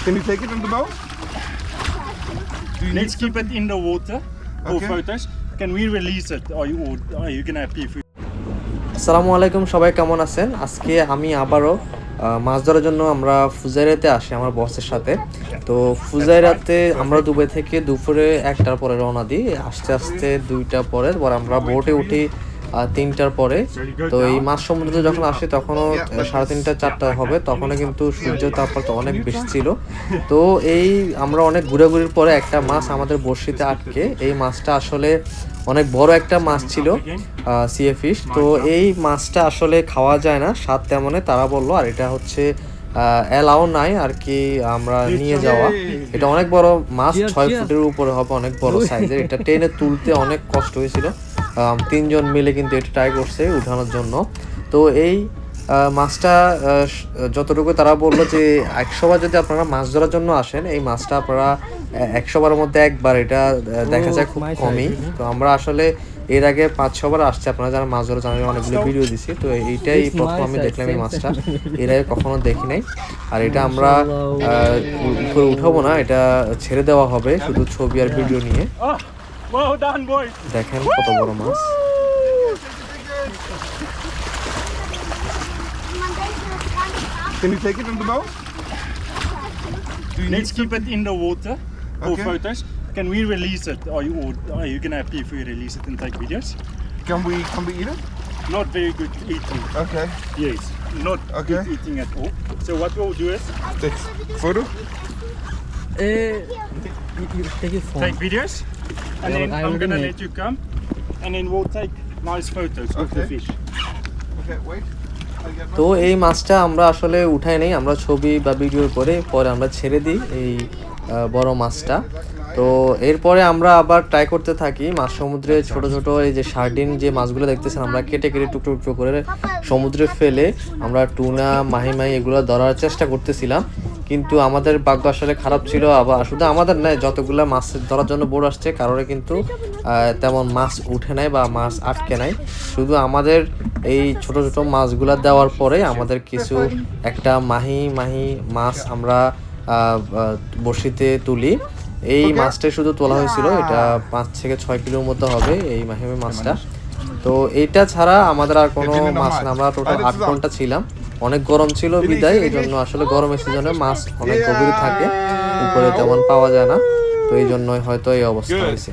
Can you take it on the boat? Do you Let's keep it in the water for Okay. photos. Can we release it? Are you, are you gonna pay for আসসালামু আলাইকুম সবাই কেমন আছেন আজকে আমি আবারও মাছ ধরার জন্য আমরা ফুজাইরাতে আসি আমার বসের সাথে তো ফুজাইরাতে আমরা দুবাই থেকে দুপুরে একটার পরে রওনা দিই আস্তে আস্তে দুইটা পরে পর আমরা বোটে উঠি তিনটার পরে। তো এই মাছ সমুদ্রে যখন আসে তখনও সাড়ে তিনটা চারটা হবে তখনও কিন্তু সূর্য তাপমাত্রা অনেক বেশি ছিল। তো এই আমরা অনেক ঘুরাঘুরির পরে একটা মাছ আমাদের বড়শিতে আটকে। এই মাছটা আসলে অনেক বড় একটা মাছ ছিল সিএ ফিশ তো এই মাছটা আসলে খাওয়া যায় না স্বাদ তেমনে তারা বলল আর এটা হচ্ছে অ্যালাও নাই আর কি আমরা নিয়ে যাওয়া। এটা অনেক বড় মাছ ছয় ফুটের উপরে হবে অনেক বড় সাইজের এটা টেনে তুলতে অনেক কষ্ট হয়েছিল। তিনজন মিলে কিন্তু এটা ট্রাই করছে উঠানোর জন্য। তো এই মাছটা যতটুকু তারা বলল যে একশোবার যদি আপনারা মাছ ধরার জন্য আসেন এই মাছটা আপনারা একশো বারের মধ্যে একবার এটা দেখা যায় খুব কমই। তো আমরা আসলে এর আগে পাঁচ ছবার আসছে আপনারা যারা মাছ ধরা জানেন অনেকগুলো ভিডিও দিছি তো এইটাই প্রথম আমি দেখলাম এই মাছটা। এর আগে কখনো দেখি নাই। আর এটা আমরা উপরে উঠাবো না এটা ছেড়ে দেওয়া হবে শুধু ছবি আর ভিডিও নিয়ে। Oh, well done, boys. দেখেন কত বড় মাছ Can you take it on the boat? Do you need Let's keep it in the water for Okay. photos. Can we release it? Are you, or are you gonna pay if we release it and take videos? Can we can we eat it? Not very good eating. Okay. Yes, not Okay. good eating at all. So what we'll do is Take photo. Uh, you, you take it from. take videos, and Yeah, then I'm gonna let you come, and then we'll take nice photos of the fish. Okay, wait. তো এই মাছটা আমরা আসলে উঠাই নেই আমরা ছবি বা ভিডিও করে পরে আমরা ছেড়ে দিই এই বড় মাছটা তো এরপরে আমরা আবার ট্রাই করতে থাকি মাছ সমুদ্রে ছোট ছোট এই যে সার্ডিন যে মাছগুলো দেখতেছেন আমরা কেটে কেটে টুকরো টুকরো করে সমুদ্রে ফেলে আমরা টুনা মাহি মাহি এগুলো ধরার চেষ্টা করতেছিলাম কিন্তু আমাদের ভাগ্য আসলে খারাপ ছিল আবার শুধু আমাদের নয় যতগুলো মাছ ধরার জন্য বোর্ড আসছে কারোর কিন্তু তেমন মাছ উঠে নাই বা মাছ আটকে নাই। শুধু আমাদের এই ছোট ছোট মাছগুলা দেওয়ার পরে আমাদের কিছু একটা মাহি মাহি মাছ আমরা বড়শিতে তুলি। এই মাছটাই শুধু তোলা হয়েছিল এটা পাঁচ থেকে ছয় কিলোর মতো হবে এই মাহি মাহি মাছটা তো এইটা ছাড়া আমাদের আর কোনো মাছ না আমরা টোটাল আট ঘণ্টা ছিলাম। অনেক গরম ছিল বিদায় এই জন্য আসলে গরমের সিজনে মাছ অনেক গভীর থাকে। উপরে তেমন পাওয়া যায় না তো এই জন্যই হয়তো এই অবস্থা হয়েছে।